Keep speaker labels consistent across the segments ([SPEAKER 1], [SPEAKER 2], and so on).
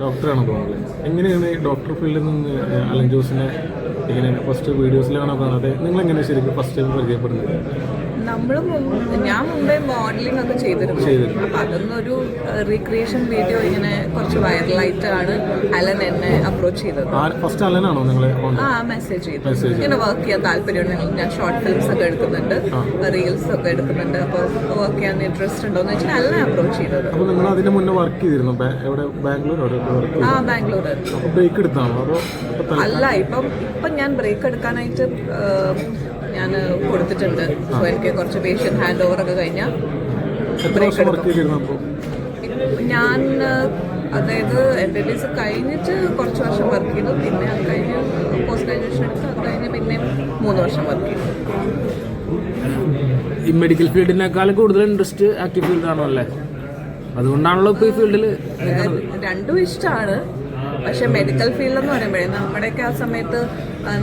[SPEAKER 1] ഡോക്ടറാണ് തോന്നുന്നത് എങ്ങനെയാണ് ഈ ഡോക്ടർ ഫീൽഡിൽ നിന്ന് അലൻ ജോസിനെ ഇങ്ങനെ ഫസ്റ്റ് വീഡിയോസിലാണോ കാണാതെ നിങ്ങൾ എങ്ങനെ ശരിക്കും ഫസ്റ്റ് പരിചയപ്പെടുന്നത്?
[SPEAKER 2] നമ്മൾ ഞാൻ മുമ്പേ മോഡലിംഗ് ഒക്കെ ചെയ്തിരുന്നു. അപ്പൊ അതൊന്നൊരു റീക്രിയേഷൻ വീഡിയോ ഇങ്ങനെ കുറച്ച് വൈറലായിട്ടാണ് അലൻ എന്നെ അപ്രോച്ച് ചെയ്തത്.
[SPEAKER 1] ഫസ്റ്റ് അലനാണോ നിങ്ങളെ
[SPEAKER 2] ആ മെസ്സേജ് ചെയ്തു. ഇങ്ങനെ വർക്ക് ചെയ്യാൻ താല്പര്യമുണ്ട്. ഞാൻ ഷോർട്ട് ഫിലിംസ് ഒക്കെ എടുക്കുന്നുണ്ട്. റീൽസ് ഒക്കെ എടുക്കുന്നുണ്ട്. അപ്പൊ വർക്ക് ചെയ്യാൻ ഇൻട്രസ്റ്റ് ഉണ്ടോ എന്ന് വെച്ചാൽ അലനെ അപ്രോച്ച് ചെയ്തത്.
[SPEAKER 1] അപ്പോൾ നിങ്ങൾ അതിന് മുന്നേ വർക്ക് ചെയ്തിരുന്നു? എവിടെ? ബാംഗ്ലൂർ
[SPEAKER 2] ആ ബാംഗ്ലൂർ
[SPEAKER 1] ബ്രേക്ക് എടുത്താണോ? അതോ
[SPEAKER 2] അല്ല ഇപ്പം ഇപ്പം ഞാൻ ബ്രേക്ക് എടുക്കാനായിട്ട് ഞാൻ കൊടുത്തിട്ടുണ്ട്. സോ എനിക്ക് കുറച്ച് പേഷ്യന്റ് ഹാൻഡ് ഓവർ ഒക്കെ കഴിഞ്ഞാൽ ഞാൻ അതായത് എം ബി ബി എസ് കഴിഞ്ഞിട്ട് കുറച്ച് വർഷം വർക്ക് ചെയ്തു. പിന്നെ അത് കഴിഞ്ഞ് പോസ്റ്റ് ഗ്രാജുവേഷൻ എടുത്തു. അത് കഴിഞ്ഞ് പിന്നെ മൂന്ന് വർഷം വർക്ക് ചെയ്തു.
[SPEAKER 3] ഈ മെഡിക്കൽ ഫീൽഡിനേക്കാളും കൂടുതൽ ഇൻട്രസ്റ്റ് ആക്റ്റീവ് ഫീൽഡാണോ അല്ലേ? അതുകൊണ്ടാണല്ലോ ഇപ്പൊ ഈ ഫീൽഡിൽ
[SPEAKER 2] രണ്ടും ഇഷ്ടമാണ്. പക്ഷെ മെഡിക്കൽ ഫീൽഡ് എന്ന് പറയുമ്പോഴേ നമ്മുടെയൊക്കെ ആ സമയത്ത്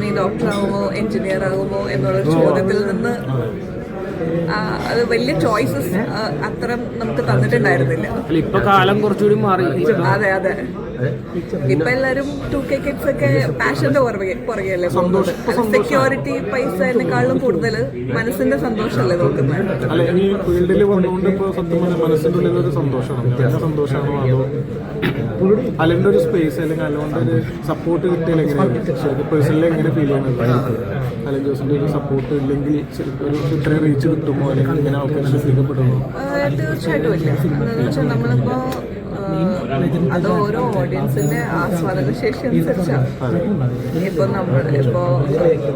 [SPEAKER 2] നീ ഡോക്ടർ ആകുമോ എഞ്ചിനീയർ ആകുമോ എന്നുള്ള ചോദ്യത്തിൽ നിന്ന് അത് വലിയ ചോയ്സസ് അത്ര നമുക്ക് തന്നിട്ടുണ്ടായിരുന്നില്ല.
[SPEAKER 3] ഇപ്പൊ കാലം കുറച്ചുകൂടി മാറി.
[SPEAKER 2] അതെ അതെ. ഇപ്പൊ എല്ലാരും ടു കെ കിഡ്സ് ഒക്കെ പാഷന്റെ പുറകെ പുറകെയല്ലേ? സെക്യൂരിറ്റി പൈസേക്കാളും കൂടുതൽ മനസ്സിന്റെ സന്തോഷമല്ലേ നോക്കുന്നത്?
[SPEAKER 1] അല്ല ഈ ഫീൽഡിൽ വന്നുകൊണ്ട് ഇപ്പോൾ സത്യം പറഞ്ഞാൽ മനസ്സിന്റെ ഉള്ളിൽ ഒരു സന്തോഷമാണ്. സന്തോഷമാണോ അതോ ഒരു സ്പേസ് അല്ലെങ്കിൽ അലോന്റെ ഒരു സപ്പോർട്ട് കിട്ടിയാൽ എങ്ങനെയാണ് പേഴ്സണലി എങ്ങനെ ഫീൽ ചെയ്യുന്നത്? അലൻ ജോസിന്റെ ഒരു സപ്പോർട്ട് ഇല്ലെങ്കിൽ ഒരു ഇത്രയും റീച്ച് കിട്ടുമോ? അല്ലെങ്കിൽ ഇങ്ങനെ ആൾക്കാർ ശ്രദ്ധിക്കപ്പെടുമോ
[SPEAKER 2] ആ, തീർച്ചയായിട്ടും ഇല്ല. നമ്മളിപ്പോ അത് ഓരോ ഓഡിയൻസിന്റെ ആസ്വാദന ശേഷി അനുസരിച്ചാണ് ഇപ്പൊ നമ്മൾ ഇപ്പോ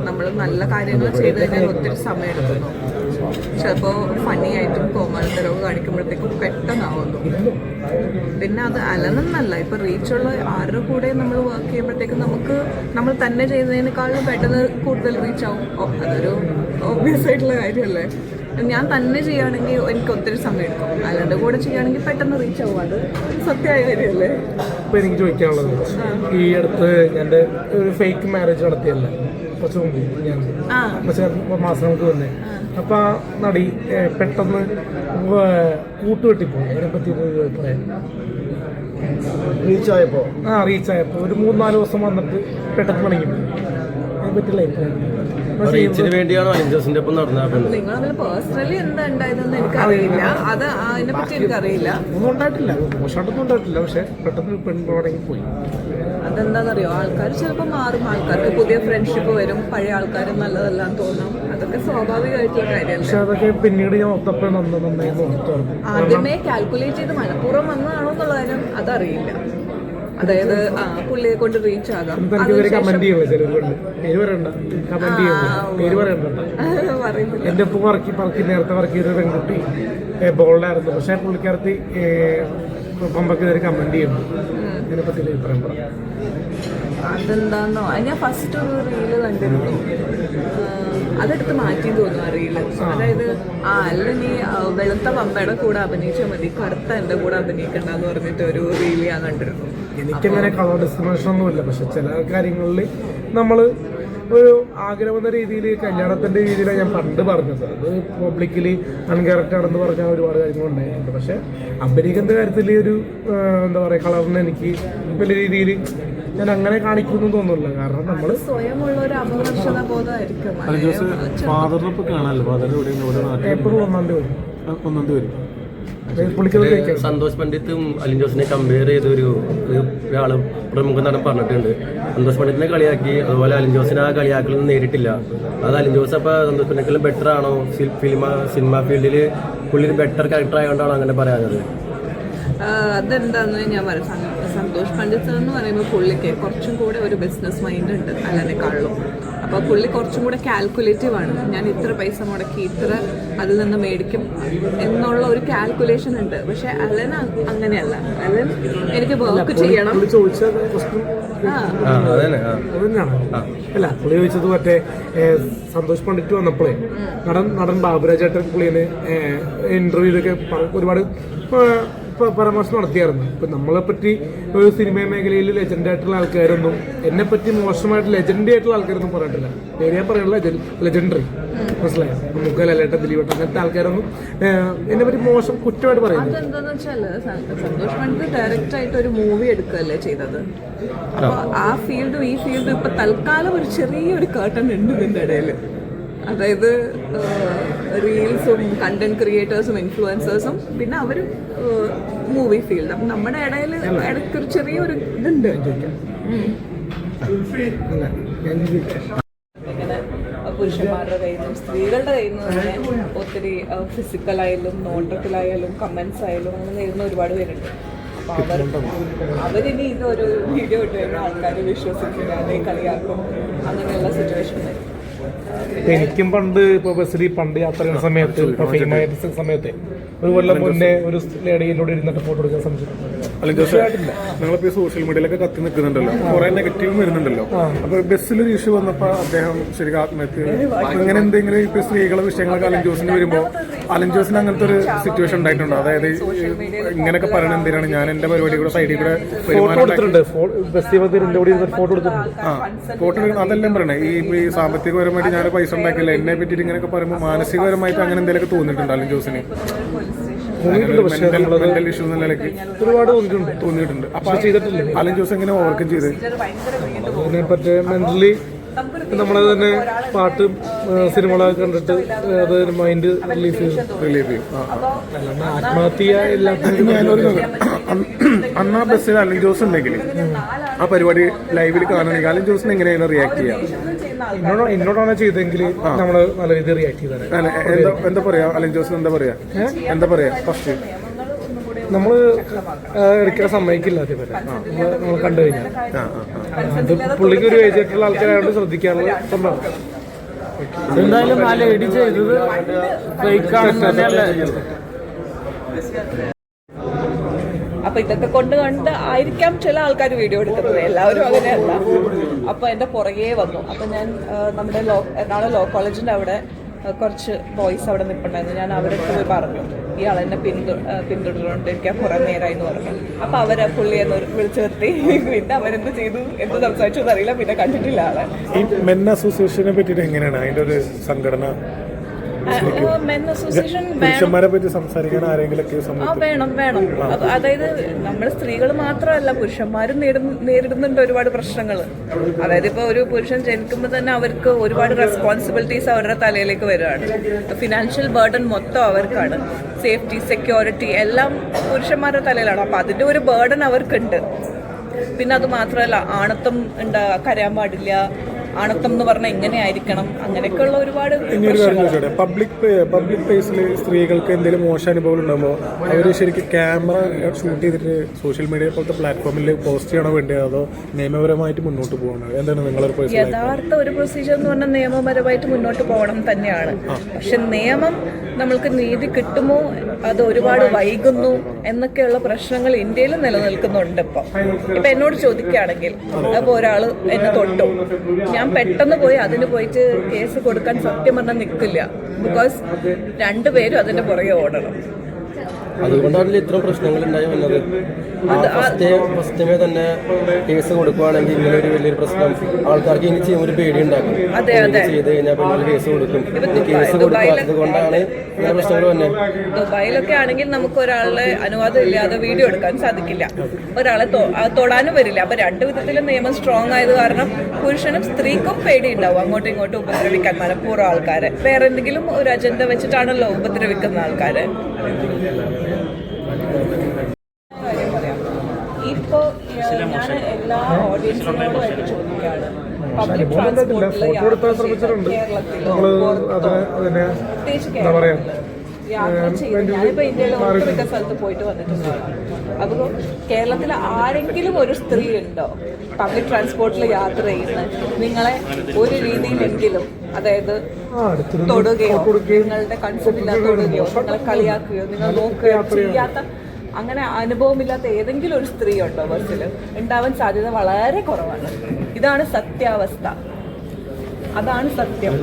[SPEAKER 2] നമ്മൾ നല്ല കാര്യങ്ങൾ ചെയ്ത് കഴിഞ്ഞാൽ ഒത്തിരി സമയം എടുക്കുന്നു ചിലപ്പോ ഫണി ആയിട്ടും കോമാളിത്തരവും കാണിക്കുമ്പോഴത്തേക്കും പെട്ടെന്നാവുന്നു. പിന്നെ അത് അലനെന്നല്ല ഇപ്പൊ റീച്ചുള്ള ആരുടെ കൂടെ നമ്മൾ വർക്ക് ചെയ്യുമ്പോഴത്തേക്കും നമുക്ക് നമ്മൾ തന്നെ ചെയ്യുന്നതിനേക്കാളും പെട്ടെന്ന് കൂടുതൽ റീച്ച് ആവും. അതൊരു ഓബ്വിയസ് ആയിട്ടുള്ള കാര്യമല്ലേ ഞാൻ തന്നെ ചെയ്യുകയാണെങ്കിൽ എനിക്ക് ഒത്തിരി സമയം എടുക്കും. അല്ലാണ്ട് കൂടെ ചെയ്യുകയാണെങ്കിൽ പെട്ടെന്ന് റീച്ച് ആവും. അത് സത്യമായ കാര്യമല്ലേ?
[SPEAKER 4] ഇപ്പൊ എനിക്ക് ചോദിക്കാനുള്ളത് ഈ അടുത്ത് എന്റെ ഒരു ഫേക്ക് മാരേജ് നടത്തിയല്ലേ? കുറച്ച് മുമ്പ് ഞാൻ.
[SPEAKER 2] ആ.
[SPEAKER 4] കുറച്ച് മാസങ്ങൾക്ക് മുന്നേ അപ്പൊ ആ നടി പെട്ടെന്ന് കൂട്ടുകെട്ടിപ്പോയി. അതിനെ പറ്റി ഒരു അഭിപ്രായം
[SPEAKER 5] റീച്ചായപ്പോ
[SPEAKER 4] ആ റീച്ച് ആയപ്പോൾ ഒരു മൂന്നാൽ ദിവസം വന്നിട്ട് പെട്ടെന്ന് പണിക്കും അതിനെ പറ്റിയുള്ള അഭിപ്രായം?
[SPEAKER 5] റീച്ചിന് വേണ്ടിയാണോ അലിഞ്ചസിന്റെ ഒപ്പം നടന്ന
[SPEAKER 2] നിങ്ങൾ അതിൽ പേഴ്സണലി എന്താ ഉണ്ടായതെന്ന് എനിക്കറിയില്ല. അത് അതിനെ പറ്റി എനിക്കറിയില്ല.
[SPEAKER 4] ഒന്നും ഉണ്ടായിട്ടില്ല. മോശമായിട്ടൊന്നും ഉണ്ടായിട്ടില്ല. പക്ഷെ പെട്ടെന്ന് പെൺപടങ്ങി പോയി.
[SPEAKER 2] അതെന്താണെന്നറിയോ ആൾക്കാർ ചിലപ്പോൾ മാറും. ആൾക്കാർക്ക് പുതിയ ഫ്രണ്ട്ഷിപ്പ് വരും. പഴയ ആൾക്കാർ നല്ലതല്ലാന്ന് തോന്നും. അതൊക്കെ സ്വാഭാവികമായിട്ടുള്ള കാര്യമല്ല?
[SPEAKER 4] പക്ഷെ അതൊക്കെ പിന്നീട് ഞാൻ ഓർത്തപ്പോൾ നന്ന നന്നായി ഓർത്തു
[SPEAKER 2] ആദ്യമേ കാൽക്കുലേറ്റ് ചെയ്ത് മനഃപൂർവം വന്നതാണോ എന്നുള്ള കാര്യം അതറിയില്ല. അതായത് പുള്ളിയെ കൊണ്ട് റീച്ച് ആകാം.
[SPEAKER 4] എന്റെ ഒപ്പം വർക്ക് പറക്കി നേരത്തെ വർക്ക് ചെയ്ത പെൺകുട്ടി ബോൾഡായിരുന്നു. പക്ഷെ പുള്ളിക്കാരത്തി പമ്പക്ക് ഇവർ കമന്റ് ചെയ്യുന്നു. അതിനെ പറ്റി അഭിപ്രായം പറ.
[SPEAKER 2] അതെന്താന്നോ? അത് ഞാൻ ഫസ്റ്റ് ഒരു റീൽ കണ്ടിരുന്നു. അതെടുത്ത് മാറ്റി തോന്നുന്നു ആ റീൽ അതായത് ആ അല്ല നീ വെളുത്ത പമ്പയുടെ കൂടെ അഭിനയിച്ചാൽ മതി. കറുത്ത എന്റെ കൂടെ അഭിനയിക്കണ്ടെന്ന് പറഞ്ഞിട്ട് ഒരു റീൽ ഞാൻ കണ്ടിരുന്നു.
[SPEAKER 4] എനിക്കങ്ങനെ കളർ ഡിസ്ക്രിമിനേഷൻ ഒന്നുമില്ല. പക്ഷെ ചില കാര്യങ്ങളിൽ നമ്മൾ ഒരു ആഗ്രഹം എന്ന രീതിയിൽ കല്യാണത്തിന്റെ രീതിയിലാണ് ഞാൻ പണ്ട് പറഞ്ഞത്. അത് പബ്ലിക്കലി അൺകറക്റ്റ് ആണെന്ന് പറഞ്ഞാൽ ഒരുപാട് കാര്യങ്ങൾ ഉണ്ടായിട്ടുണ്ട്. പക്ഷെ അഭിനയിക്കുന്ന കാര്യത്തിൽ ഒരു എന്താ പറയുക കളറിന് എനിക്ക് വലിയ രീതിയിൽ ഞാൻ അങ്ങനെ കാണിക്കുന്നു തോന്നുന്നില്ല. കാരണം നമ്മൾ
[SPEAKER 1] ഫാദറിനെ ഇപ്പോൾ കാണാമല്ലോ ഫാദർ ഇവിടെ ഇവിടെ നാട്ടിൽ
[SPEAKER 4] ഏപ്രിൽ ഒന്നാം തീയതി വരും.
[SPEAKER 1] ഒന്നാം തീയതി വരും.
[SPEAKER 5] സന്തോഷ് പണ്ഡിറ്റും അലിൻ ജോസിനെ കമ്പയർ ചെയ്ത ഒരു ഒരു ഒരാൾ പ്രമുഖ നടൻ പറഞ്ഞിട്ടുണ്ട്. സന്തോഷ് പണ്ഡിറ്റിനെ കളിയാക്കി അതുപോലെ അലിൻ ജോസിനെ ആ കളിയാക്കലൊന്നും നേരിട്ടില്ല. അത് അലിൻ ജോസ് അപ്പൊ സന്തോഷ് പണ്ഡിറ്റിലും ബെറ്റർ ആണോ? ഫിലിമ സിനിമ ഫീൽഡിൽ പുള്ളി ഒരു ബെറ്റർ ക്യാരക്ടർ ആയതുകൊണ്ടാണ് അങ്ങനെ പറയാനത്
[SPEAKER 2] അതെന്താന്ന് ഞാൻ പറയാം. സന്തോഷ് പണ്ഡിറ്റ് എന്ന് പറയുമ്പോൾ പുള്ളിക്ക് കുറച്ചും കൂടെ ഒരു ബിസിനസ് മൈൻഡ് ഉണ്ട് അല്ലെന്നെക്കാളും അപ്പോൾ പുള്ളി കുറച്ചും കൂടെ കാൽക്കുലേറ്റീവ് ആണ്. ഞാൻ ഇത്ര പൈസ മുടക്കി ഇത്ര അതിൽ നിന്ന് മേടിക്കും എന്നുള്ള ഒരു കാൽക്കുലേഷൻ ഉണ്ട്. പക്ഷെ അലൻ അങ്ങനെയല്ല. അലൻ എനിക്ക് വർക്ക് ചെയ്യണം.
[SPEAKER 4] അല്ല പുള്ളി ചോദിച്ചത് മറ്റേ സന്തോഷ് പണ്ഡിറ്റ് വന്നപ്പോഴേ നടൻ നടൻ ബാബുരാജേട്ടൻ പുള്ളിനെ ഇന്റർവ്യൂലൊക്കെ ഒരുപാട് പരാമർശം നടത്തിയായിരുന്നു. ഇപ്പൊ നമ്മളെ പറ്റി ഒരു സിനിമ മേഖലയിൽ ലെജൻഡ് ആയിട്ടുള്ള ആൾക്കാരൊന്നും എന്നെ പറ്റി മോശമായിട്ട് ലെജൻഡി ആയിട്ടുള്ള ആൾക്കാരൊന്നും പറഞ്ഞിട്ടില്ല ഞാൻ പറയാനുള്ള ലെജൻഡറി മനസ്സിലായോ? മുക്കൽ ലാലേട്ടൻ ദിലീപട്ട അങ്ങനത്തെ ആൾക്കാരൊന്നും എന്നെ പറ്റി മോശം കുറ്റമായിട്ട് പറയുന്നത്
[SPEAKER 2] അതെന്താന്ന് ഡയറക്റ്റ് ആയിട്ട് ഒരു മൂവി എടുക്കുകയല്ലേ ചെയ്തത്? ആ ഫീൽഡും ഈ ഫീൽഡും ഇപ്പൊ തൽക്കാലം ഒരു ചെറിയൊരു കേട്ടൺ ഉണ്ട് ഇതിന്റെ ഇടയിൽ അതായത് റീൽസും കണ്ടന്റ് ക്രിയേറ്റേഴ്സും ഇൻഫ്ലുവൻസേഴ്സും പിന്നെ അവർ മൂവി ഫീൽഡ് അപ്പം നമ്മുടെ ഇടയിൽ ഇടയ്ക്ക് ഒരു ചെറിയൊരു ഇതുണ്ട്. പുരുഷന്മാരുടെ കയ്യിൽ നിന്നും സ്ത്രീകളുടെ കയ്യിൽ നിന്ന് തന്നെ ഒത്തിരി ഫിസിക്കലായാലും നോട്ടത്തിലായാലും കമൻസ് ആയാലും അങ്ങനെ നേരുന്ന ഒരുപാട് പേരുണ്ട്. അപ്പോൾ അവർ അവരിനി ഇതൊരു വീഡിയോ ഇട്ട് കഴിഞ്ഞാൽ ആൾക്കാർ വിശ്വസിക്കില്ല അല്ലെങ്കിൽ കളിയാക്കും അങ്ങനെയുള്ള സിറ്റുവേഷൻ വരും
[SPEAKER 4] എനിക്കും പണ്ട് ഇപ്പൊ ബസ്സിൽ പണ്ട് യാത്ര ചെയ്യുന്ന സമയത്ത് ഫെയിമായ സമയത്ത് ഒരു കൊല്ലം മുന്നേ ഒരു ലേഡിയിലൂടെ ഇരുന്നിട്ട് ഫോട്ടോ എടുക്കാൻ ശ്രമിച്ചിട്ടുണ്ട്.
[SPEAKER 1] നിങ്ങളിപ്പോ സോഷ്യൽ മീഡിയയിലൊക്കെ കത്തി നിൽക്കുന്നുണ്ടല്ലോ. കുറെ നെഗറ്റീവും വരുന്നുണ്ടല്ലോ. അപ്പൊ ബസ്സിലൊരു ഇഷ്യൂ വന്നപ്പോ അദ്ദേഹം ശരിക്കും ആത്മഹത്യ. അങ്ങനെ എന്തെങ്കിലും ഇപ്പൊ സ്ത്രീകളെ വിഷയങ്ങളൊക്കെ അലൻ ജോസിന് വരുമ്പോ അലൻ ജോസിന് അങ്ങനത്തെ ഒരു സിറ്റുവേഷൻ ഉണ്ടായിട്ടുണ്ടോ? അതായത് ഇങ്ങനെയൊക്കെ പറയണത് എന്തിനാണ്? ഞാൻ എന്റെ പരിപാടി കൂടെ സൈഡിൽ കൂടെ
[SPEAKER 4] ഫോട്ടോ എടുത്തിട്ടുണ്ട്. ബസ്സിൽ വന്ന് ഫോട്ടോ എടുത്തിട്ടുണ്ട്.
[SPEAKER 1] ആ ഫോട്ടോ അതെല്ലാം പറയണേ. ഈ ഈ സാമ്പത്തികപരമായിട്ട് ഞാൻ പൈസ ഉണ്ടാക്കില്ല എന്നെ പറ്റിയിട്ട് ഇങ്ങനെയൊക്കെ പറയുമ്പോൾ മാനസികപരമായിട്ട് അങ്ങനെ എന്തെങ്കിലും തോന്നിയിട്ടുണ്ട് അലൻ ജോസിന്? മെന്റൽ ഇഷ്യൂ എന്ന നിലയ്ക്ക്
[SPEAKER 4] ഒരുപാട് തോന്നിയിട്ടുണ്ട്.
[SPEAKER 1] അപ്പൊ
[SPEAKER 4] ചെയ്തിട്ടില്ല
[SPEAKER 1] അലൻ ജോസ് എങ്ങനെ ഓവർകം ചെയ്ത്?
[SPEAKER 4] മെന്റലി നമ്മളെ തന്നെ പാട്ടും സിനിമകളൊക്കെ കണ്ടിട്ട് അത് മൈൻഡ് റിലീഫ്
[SPEAKER 1] റിലീഫ് ചെയ്യും
[SPEAKER 4] അല്ലാണ്ട് ആത്മഹത്യ എല്ലാത്തിനും
[SPEAKER 1] ഞാനൊരു അന്ന് ആ ബസ്സിൽ അലൻ ജോസ് ഉണ്ടെങ്കിൽ ആ പരിപാടി ലൈവിൽ കാണുകയാണെങ്കിൽ അലൻ ജോസിന് എങ്ങനെയാണ് റിയാക്ട് ചെയ്യാം?
[SPEAKER 4] എന്നോട് എന്നോടാണ് ചെയ്തെങ്കിൽ നമ്മൾ നല്ല രീതിയിൽ റിയാക്ട് ചെയ്തത്
[SPEAKER 1] എന്താ എന്താ പറയാ അലൻ ജോസിന് എന്താ പറയാ? എന്താ പറയാ ഫസ്റ്റ്
[SPEAKER 4] നമ്മൾ എടുക്കാൻ സമ്മതിക്കില്ല അതേപോലെ നമ്മൾ നമ്മൾ കണ്ടു കഴിഞ്ഞാൽ. അത് പുള്ളിക്ക് ഒരു ഏജ് ആയിട്ടുള്ള ആൾക്കാരായോണ്ട് ശ്രദ്ധിക്കാനുള്ള സംഭവം.
[SPEAKER 3] എന്തായാലും ആ ലേഡി ചെയ്തത് ഫേക്ക് ആണെന്ന് തന്നെയല്ലേ?
[SPEAKER 2] അപ്പൊ ഇതൊക്കെ കൊണ്ട് കണ്ട് ആയിരിക്കാം ചില ആൾക്കാർ വീഡിയോ എടുക്കുന്നത്. എല്ലാവരും അങ്ങനെയല്ല അപ്പൊ എന്റെ പുറകെ വന്നു. അപ്പൊ ഞാൻ നമ്മുടെ ലോ എറണാകുളം ലോ കോളേജിന്റെ അവിടെ കുറച്ച് ബോയ്സ് അവിടെ നിൽപ്പുണ്ടായിരുന്നു ഞാൻ അവരടുത്ത് പോയി പറഞ്ഞു. ഇയാൾ എന്നെ പിന്തു പിന്തുടർന്നുകൊണ്ടിരിക്കാൻ കുറെ നേരമായി എന്ന് പറഞ്ഞു. അപ്പൊ അവരെ പുള്ളി എന്ന് വിളിച്ചു നിർത്തി. പിന്നെ അവരെന്ത് ചെയ്തു എന്ത് സംസാരിച്ചു എന്നറിയില്ല. പിന്നെ കണ്ടിട്ടില്ല ആളെ.
[SPEAKER 1] ഈ മെൻ അസോസിയേഷനെ പറ്റിയിട്ട് എങ്ങനെയാണ്? അതിന്റെ ഒരു സംഘടന പുരുഷന്മാരെ പറ്റി സംസാരിക്കാൻ ആരെങ്കിലും
[SPEAKER 2] ആ വേണം വേണം. അതായത് നമ്മൾ സ്ത്രീകൾ മാത്രമല്ല പുരുഷന്മാരും നേരിടുന്ന- നേരിടുന്നുണ്ട് ഒരുപാട് പ്രശ്നങ്ങൾ അതായത് ഇപ്പോൾ ഒരു പുരുഷൻ ജനിക്കുമ്പോൾ തന്നെ അവർക്ക് ഒരുപാട് റെസ്പോൺസിബിലിറ്റീസ് അവരുടെ തലയിലേക്ക് വരുവാണ് ഫിനാൻഷ്യൽ ബേർഡൻ മൊത്തം അവർക്കാണ്. സേഫ്റ്റി സെക്യൂരിറ്റി എല്ലാം പുരുഷന്മാരുടെ തലയിലാണ്. അപ്പോൾ അതിന്റെ ഒരു ബേർഡൻ അവർക്കുണ്ട്. പിന്നെ അത് മാത്രമല്ല ആണത്വം ഉണ്ടാ കരയാൻ പാടില്ല ആണത്വം എന്ന് പറഞ്ഞാൽ എങ്ങനെ ആയിരിക്കണം. അങ്ങനെയൊക്കെയുള്ള ഒരുപാട്
[SPEAKER 1] പബ്ലിക് പബ്ലിക് പ്ലേസിൽ സ്ത്രീകൾക്ക് എന്തെങ്കിലും മോശം അനുഭവങ്ങൾ ഉണ്ടാകുമ്പോൾ അവർ ശരിക്കും ക്യാമറ ഷൂട്ട് ചെയ്തിട്ട് സോഷ്യൽ മീഡിയ പോലത്തെ പ്ലാറ്റ്ഫോമിൽ പോസ്റ്റ് ചെയ്യണോ വേണ്ടത് അതോ നിയമപരമായിട്ട് മുന്നോട്ട് പോകണോ എന്താണ് നിങ്ങൾ
[SPEAKER 2] യഥാർത്ഥ ഒരു പ്രൊസീജിയർ എന്ന് പറഞ്ഞാൽ നിയമപരമായിട്ട് മുന്നോട്ട് പോകണം തന്നെയാണ്. പക്ഷെ നിയമം നമ്മൾക്ക് നീതി കിട്ടുമോ? അത് ഒരുപാട് വൈകുന്നു എന്നൊക്കെയുള്ള പ്രശ്നങ്ങൾ ഇന്ത്യയിൽ നിലനിൽക്കുന്നുണ്ട് ഇപ്പം. ഇപ്പൊ എന്നോട് ചോദിക്കുകയാണെങ്കിൽ അപ്പോൾ ഒരാൾ എന്നെ തൊട്ടു. ഞാൻ പെട്ടെന്ന് പോയി അതിന് പോയിട്ട് കേസ് കൊടുക്കാൻ സത്യം പറഞ്ഞാൽ നിൽക്കില്ല ബിക്കോസ് രണ്ടുപേരും അതിന്റെ പുറകെ ഓടണം.
[SPEAKER 5] അതുകൊണ്ടാണ് ഇത്ര പ്രശ്നങ്ങൾ ഉണ്ടായി വന്നത്. ഫസ്റ്റ് ഫസ്റ്റമേ തന്നെ കേസ് കൊടുക്കുവാണെങ്കിൽ ഇങ്ങനെ ഒരു വലിയൊരു പ്രശ്നം. ആൾക്കാർക്ക് ഇനി ചെയ്യുമ്പോൾ ഒരു പേടി
[SPEAKER 2] അതെ.
[SPEAKER 5] ചെയ്ത് കഴിഞ്ഞാൽ പിന്നെ കേസ് കൊടുക്കും. കേസ് കൊടുക്കാത്തത് കൊണ്ടാണ് ഇങ്ങനെ പ്രശ്നങ്ങൾ വന്നെ.
[SPEAKER 2] ദുബായിലൊക്കെ ആണെങ്കിൽ നമുക്ക് ഒരാളെ അനുവാദം ഇല്ലാതെ വീഡിയോ എടുക്കാൻ സാധിക്കില്ല. ഒരാളെ തൊടാനും വരില്ല. അപ്പൊ രണ്ടു വിധത്തിലും നിയമം സ്ട്രോങ് ആയത് കാരണം പുരുഷനും സ്ത്രീക്കും പേടി ഉണ്ടാവും അങ്ങോട്ടും ഇങ്ങോട്ടും ഉപദ്രവിക്കാൻ മനഃപൂർവം ആൾക്കാരെ. വേറെ എന്തെങ്കിലും ഒരു അജണ്ട വെച്ചിട്ടാണല്ലോ ഉപദ്രവിക്കുന്ന ആൾക്കാരെ. കാര്യം ഇപ്പോ ഞാൻ എല്ലാ ഓഡിയൻസിനോടുമായിട്ട് ചോദിക്കുകയാണ്. പബ്ലിക് ട്രാൻസ്പോർട്ടിൽ
[SPEAKER 4] ഫോട്ടോ എടുത്താൽ ശ്രമിച്ചിട്ടുണ്ട്. നമ്മൾ അത് അതിനെ
[SPEAKER 2] പ്രത്യേകിച്ച്
[SPEAKER 4] എന്താ പറയാ?
[SPEAKER 2] യാത്ര ചെയ്ത്. ഞാനിപ്പോ ഇന്ത്യയിലെ ഒട്ടുമിക്ക സ്ഥലത്ത് പോയിട്ട് വന്നിട്ടുണ്ട് അപ്പോൾ കേരളത്തിൽ ആരെങ്കിലും ഒരു സ്ത്രീ ഉണ്ടോ പബ്ലിക് ട്രാൻസ്പോർട്ടിൽ യാത്ര ചെയ്യുന്ന നിങ്ങളെ ഒരു രീതിയിലെങ്കിലും അതായത് തൊടുകയോ നിങ്ങളുടെ കൺസെപ്റ്റ് ഇല്ലാതെ തൊടുകയോ നിങ്ങളെ കളിയാക്കുകയോ നിങ്ങൾ നോക്കുകയോ ചെയ്യാത്ത അങ്ങനെ അനുഭവമില്ലാത്ത ഏതെങ്കിലും ഒരു സ്ത്രീ ഉണ്ടോ ബസ്സിൽ? ഉണ്ടാവാൻ സാധ്യത വളരെ കുറവാണ്. ഇതാണ് സത്യാവസ്ഥ. അതാണ് സത്യം.